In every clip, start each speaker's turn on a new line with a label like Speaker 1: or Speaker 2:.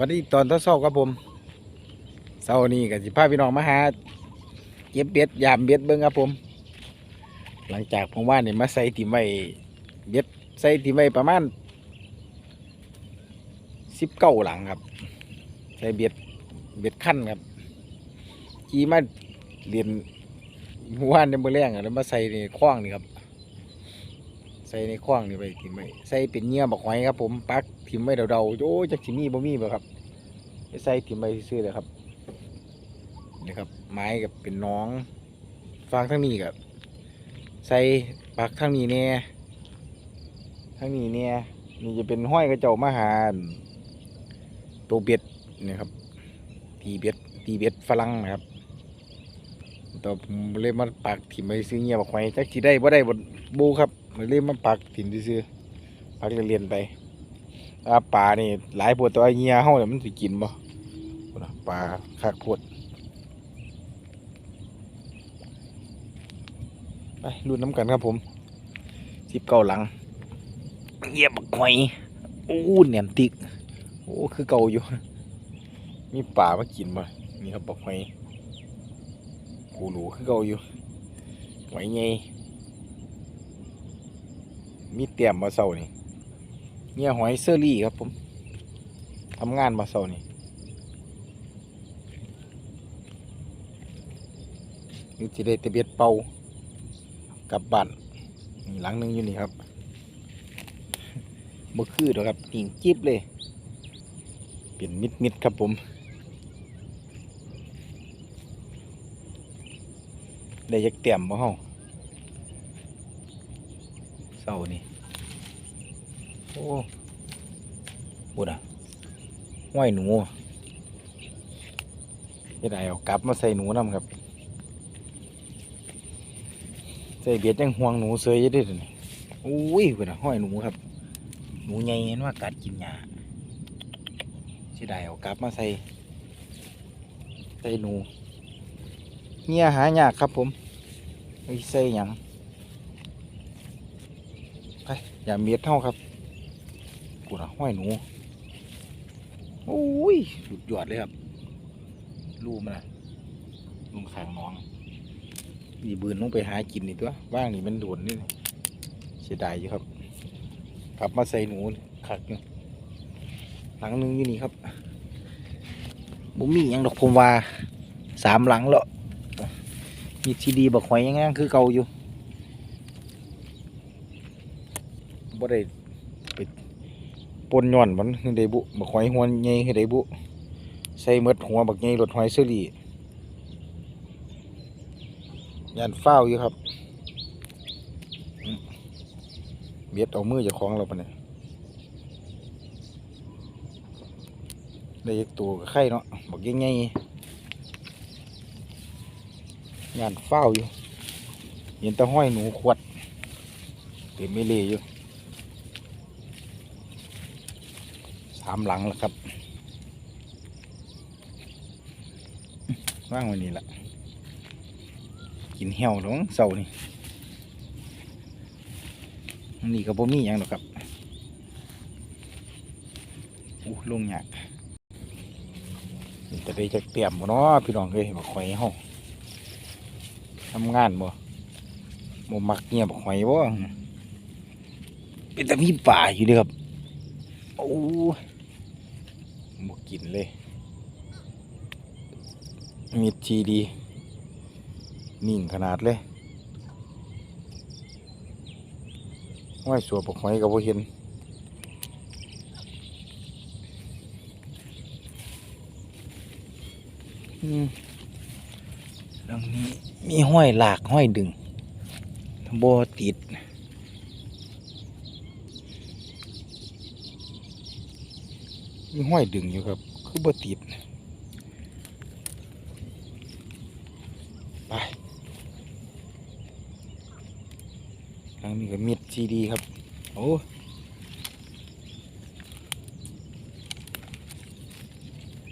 Speaker 1: วัสดีตอนเช้าๆครับผมเช้านี้กับสิพาพี่น้องมาหาเก็บเบ็ดยามเบ็ดเบิ้งครับผม หลังจากผมว่าเนี่ยมาใส่ติมไว้เบ็ดใส่ติมไว้ประมาณสิบเก้าหลังครับ ใส่เบ็ดเบ็ดขั้นครับขี่มาเรียนมว่านในมือแรงแล้วมาใส่ในคว้างนี่ครับ ใส่ในคว้างนี่ไปทิมไว้ใส่เป็นเงื่อบักหอยครับผมปักทิมไว้เดาๆโอ้จักสิมีบ่มีบ่ครับ ใส่ทิมไว้ซื่อเลยครับนี่ครับ ไม้กับเป็นน้องฟางทั้งนี้กับใส่ปักทั้งนี้เนี่ยทั้งนี้เนี่ยนี่จะเป็นห้อยกระเจ้ามาหาตัวเบ็ดนี่ครับ ตีเบ็ดตีเบ็ดฝรั่งนะครับต่อผมเลยมาปักทิมไว้ซื้อเงื่อบักหอยจักสิได้บ่ได้บ่บูครับเล่มมันปักถิ่นซื่อปักเรียนไป ปลานี่หลายปวดตัวไอเงี้ยเฮาเนี่ยมันสิกินบ่พุ่นน่ะปลาคักโพดไปรุ่นน้ำกันครับผมสิบเก้าหลังเหยียบบักหอยโอ้เนียนติกโอ้คือเก่าอยู่ มีปลามากินบ่นี่ครับบักหอยกูรู้คือเก่าอยู่หอยไงมีเตรียมมาเสานี่ เนี่ยหอยเซอรี่ครับผมทำงานมาเสานี่นี่จะได้ตะเบียดเป่ากลับบ้านนี่หลังหนึงอยู่นี่ครับบ่คือดอกครับติ่งจิบเลย เป็นมิดมิดครับผมได้ยักเตรียมบ่เฮาเสานี่ โอ้บุดอะห้อยหนูจะได้เอากลับมาใส่หนูนำครับ ใส่เบียดยังห่วงหนูเสยยังได้เลยอุ้ยบุดอะห้อยหนูครับ หนูใหญ่เห็นว่ากัดกินหญ้าจะได้เอากลับมาใส่ใส่หนูเงี้ยหายากครับผมไม่ใส่หยังไปอย่าเมียดเท่าครับ กูนะห้อยหนูโอ้ยสุดหยอดเลยครับรูมันนะลุงขางน้องนี่บืนลงไปหากินนี่ตัวว่างนี่มันโดนนี่เสียดายอยู่ครับ กลับมาใส่หนูขักอยู่หลังนึงอยู่นี่ครับบุมีหยังดอกผมว่าสามหลังแล้วมีทีดีบักหอยยังไงคือเก่าอยู่บ่ได้ ปนย้อนมันคือได้บุบักหอยหัวใหญ่คือได้บุใส่มดหัวบักใหญ่รถหอยเซอรี่ยันเฝ้าอยู่ครับเบียดเอามือจากของเราปะเนี่ยได้อีกตัวก็ไข่เนาะบักใหญ่ยันเฝ้าอยู่เห็นตะห้อยหนูขวดเต็มไม่เลยอยู่ สามหลังแล้วครับว่างวันนี้แหละกินเหี่ยวหลงเสานี่นี่ก็บ่มีหยังหรอกครับอู้ลงยากจะได้จะเตรียมบ่เนาะพี่น้องเอ้ยบักหอยเฮาทำงานบ่บ่มักเงียบบักหอยบ่เป็นแต่มีป่าอยู่เด้อครับโอ้ บกินเลย มีทีดี นิ่งขนาดเลยห้อยสัวปกหอยกับพ่เห็นอืมตรงนี้มีห้อยหลากห้อยดึงโบติด มีห้อยดึงอยู่ครับ คือบ่ติดไปทางนี้ก็มีดซีดีครับ โอ้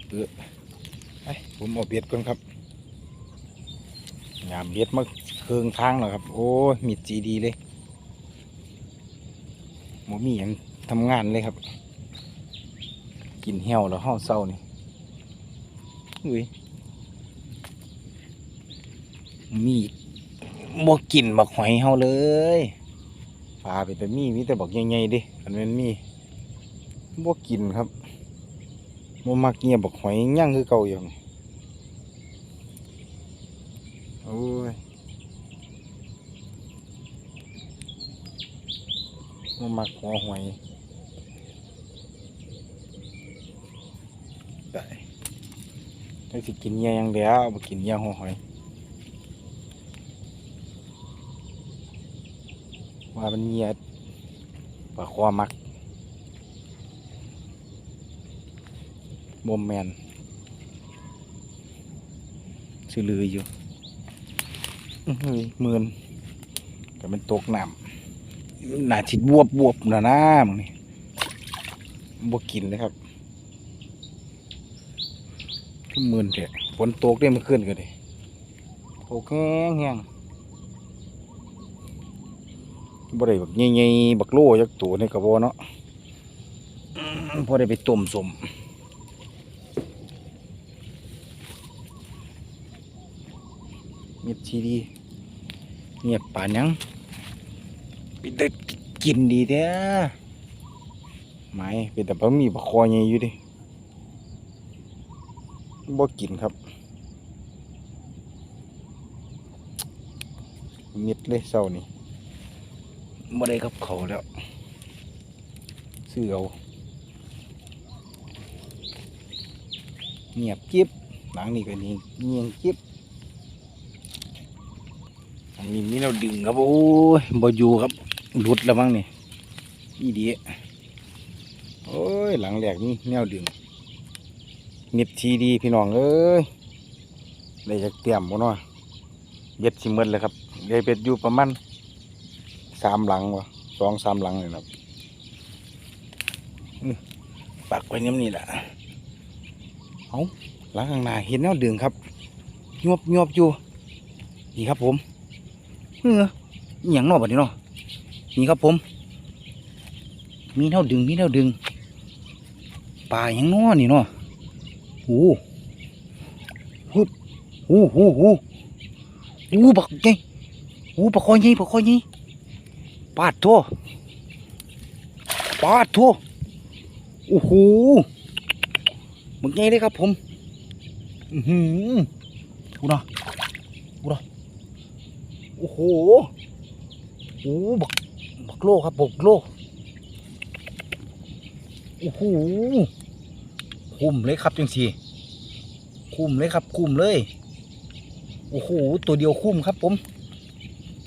Speaker 1: เออไปผมเอาเบียดก่อนครับงามเบียดมาเคืองทางแล้วครับ โอ้มีดซีดีเลยหมมีอย่างทำงานเลยครับ กินเหี่ยวแล้วห้องเศร้านี่อุ้ยมีบ่กินบักหอยเฮาเลยปลาเป็นแต่มีมีแต่บักใหญ่ๆดิอันนั้นมีบ่กินครับบ่มักเงียบบักหอยย่างคือเก่าอยู่นี่โอ้ยบ่มักหัวหอย ได้ ได้สิกินเงี้ยย่างเดียวบ่กินเงี้ยหัวหอย ว่ามันเงี้ยปลาคอมักบมแมนซื้อลืออยู่อื้อหือหมื่นก็เป็นตกน้ำหนาชิดบวบบวบนะนะมึงนี่บ่กินเลยครับ มื่นเถอะฝนตกได้มื่อคืนก็ดิตกแห้งแห้งบ่ได้แบบใหญ่ๆบักโลจักตัวนี่ก็บ่เนาะพอได้ไปต้มสมเงียบทีดีเงียบป่านยังเป็นแต่กินดีแท้ไม่เป็นแต่บะหมี่บักคอใหญ่อยู่ดิ บ่กินครับ มิดเลยเศร้านี่บ่ได้กับเขาวแล้วซื้อเอาเงียบกิ๊บหลังนี่ก็นี่เงียบกิ๊บอันนี้มีเราดึงครับ โอ้ยบ่อยู่ครับหลุดแล้วมั้งนี่อีดีโอ้ยหลังแรกนี่แนวดึง มิดทีดีพี่น้องเอ้ยได้จากเตรียมบ่เนาะเบ็ดสิหมดเลยครับได้เบ็ดอยู่ประมาณสามหลังวะสองสามหลังเลยนะครับปักไว้น้ำนี่แหละเอาหลังข้างหน้าเห็นแนวดึงครับยบยบอยู่นี่ครับผมเอออหย่างนอกบัดนี้เนาะนี่ครับผม มีแนวดึงมีแนวดึงปลาอย่างนอนี่เนาะ หูฮึบหูหูหูหูบักไงหูบักคอยไงบักคอยไงปาดทั่วปาดทั่วโอ้โหบักไงเลยครับผม อือหือดูนะดูนะโอ้โหโอ้บักบักโลครับบักโลโอ้โห คุ้มเลยครับจังสีคุ้มเลยครับ คุ้มเลย โอ้โหตัวเดียวคุ้มครับ ผม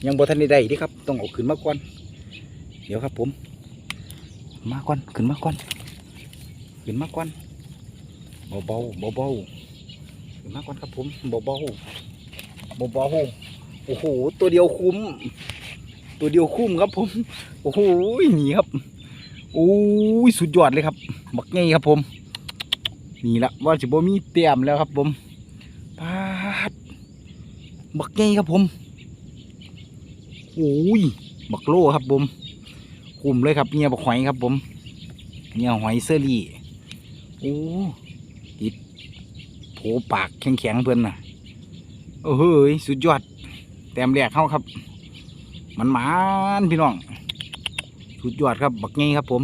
Speaker 1: ยังบทันได้ดิครับ ต้องเอาขึ้นมาก่อน เดี๋ยวครับ ผม มาก่อนขึ้นมาก่อนขึ้นมาก่อนเบาเบาเบาเบาขึ้นมาก่อนครับ ผมเบาเบาเบาเบาโอ้โหตัวเดียวคุ้ม ตัวเดียวคุ้มครับ ผม โอ้โหนีครับโอ้ยสุดยอดเลยครับบักไงครับผม นี่ละว่าจะบ่มีเตียมแล้วครับผมปาดบักไงครับผมโอ้ยบักโลครับผมคุมเลยครับเนี่ยบักหอยครับผมเนี่ยหอยเซอรี่โอ้ติดโผปากแข็งๆเพื่อนน่ะโอ้เฮ้ยสุดยอด แต้มแรกเข้าครับ มันหมานพี่น้องสุดยอดครับ บักไงครับผม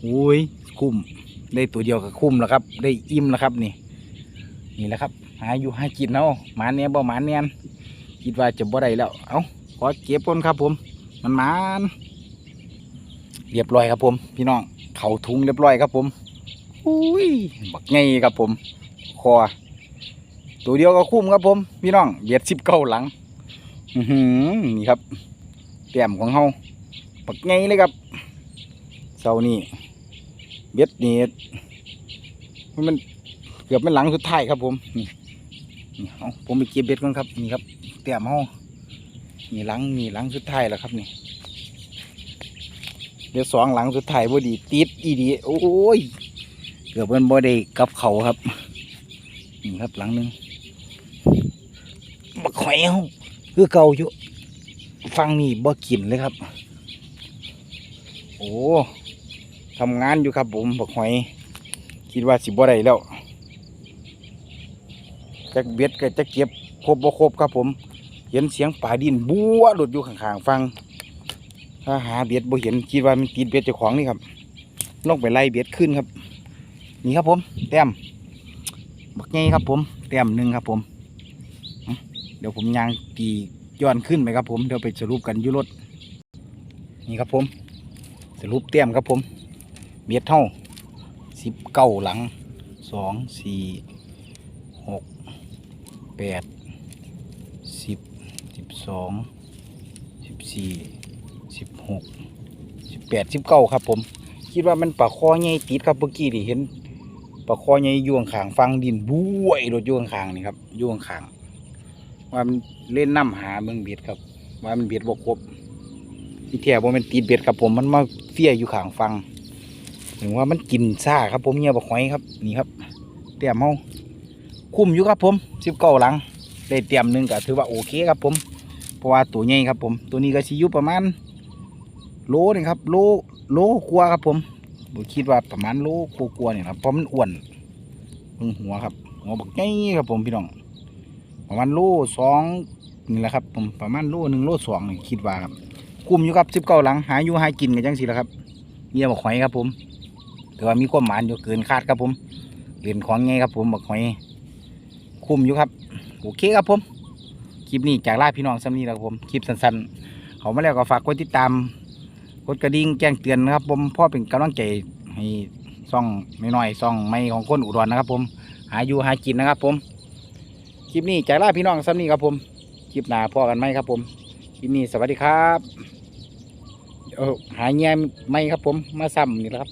Speaker 1: โอ้ยคุ้ม ได้ตัวเดียวก็คุ้มแล้วครับ ได้อิ่มแล้วครับนี่ นี่แหละครับหาอยู่หากินเอาะหมาเนี้ยบ่หมาเนียนคิดว่าจะบ่ได้แล้ว เอาขอเก็บก่อนครับผม มันหมานเรียบร้อยครับผม พี่น้องเข่าทุงเรียบร้อยครับผมอุ้ยบักไงครับผม คอ ตัวเดียวก็คุ้มครับผม พี่น้องเบียดสิบเก้าหลังอือนี่ครับแต้มของเฮาบักไงเลยครับเสานี่ เบ็ดเนี่มันเกือบเป็นหลังสุดท้ายครับผมนี่นี่เอผมไปเก็บเบ็ดก่อนครับนี่ครับเตรียมห้องนี่หลังนี่หลังสุดท้ายแล้วครับนี่เดี๋ยวสองหลังสุดท้ายพอดีติดอีดีโอ้ยเกือบเป็นบ่ได้กับเขาครับนี่ครับหลังหนึงบักหอยเฮาคือเก่าอยู่ฟังนี่บ่กินเลยครับ โอ้ ทำงานอยู่ครับผมบักหอย คิดว่าสิบ่ได้แล้วจักเบ็ดก็จะเก็บครบบ่ครบครับผม เห็นเสียงป่าดินบัวหลุดอยู่ข้างๆฟัง ถ้าหาเบ็ดบ่เห็นคิดว่ามันติดเบ็ดเจ้าของนี่ครับลงไปไล่เบ็ดขึ้นครับ นี่ครับผมแต้มบักไงครับผมแต้มหนึ่งครับผม เดี๋ยวผมยางตีย้อนขึ้นไปครับผมเดี๋ยวไปสรุปกันยุรถนี่ครับผม สรุปแต้มครับผม เบ็ดเท่าสิบเก้าหลังสองสี่หกแปดสิบสิบสองสิบสี่สิบหกสิบแปดสิบเก้าครับผม คิดว่ามันปลาคอใหญ่ติดครับเมื่อกี้นี่เห็นปลาคอใหญ่อยู่ข้างฟังดินบุ้ยรถยู่ข้างนี่ครับยู่ข้างว่ามันเล่นน้ำหาเมืองเบียดครับ ว่ามันเบียดบกครบที่แท้ว่ามันติดเบียดครับผมมันมาเฟี้ยอยู่ขางฟัง ถึงว่ามันกินซ่าครับผมเนี่ยบกหอยครับนี่ครับ เตรียมเฮาคุ้มอยู่ครับผมสิบเก้าหลังได้เตรียมหนึ่งก็ถือว่าโอเคครับผมเพราะว่าตัวใหญ่ครับผมตัวนี้ก็สิยู่ประมาณโลนี่ครับโลโลกลัวครับผมผมคิดว่าประมาณโลกลัวๆเนี่ยครับเพราะมันอ้วนเบิ่งหัวครับหัวบักใหญ่ครับผมพี่น้องประมาณโลสองนี่แหละครับผมประมาณโลหนึ่งโลสองนี่คิดว่าครับคุมอยู่ครับสิบเก้าหลังหาอยู่หากินกันจังสิละครับเมียบกหอยครับผม แต่ว่ามีความหมานอยู่เกินคาดครับผมเรียนของไงครับผมบักหอยคุมอยู่ครับโอเคครับผมคลิปนี้จากลาพี่น้องซ้ำนี้แหละครับผมคลิปสั้นๆเขามาแล้วก็ฝากกดติดตามกดกระดิ่งแจ้งเตือนนะครับผมพ่อเป็นกำลังใจให้ซ่องน้อยๆซ่องไม่ของคนอุดรนะครับ ผม หาอยู่หากินนะครับ ผมคลิปนี้จากลาพี่น้องซ้ำนี้ครับผมคลิปหน้าพ่อกันไหมครับ ผมคลิปนี้สวัสดีครับเดี๋ยวหาเงี้ยไม่ครับผมมาซ้ำนี่แหละครับ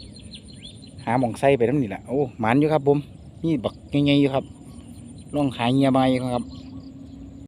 Speaker 1: าหมองไส้ไปน้ำนี่แหละโอ้หมันอยู่ครับผมนี่บักใหญ่ๆอยู่ครับลองหาเงี้ยใหม่ครับ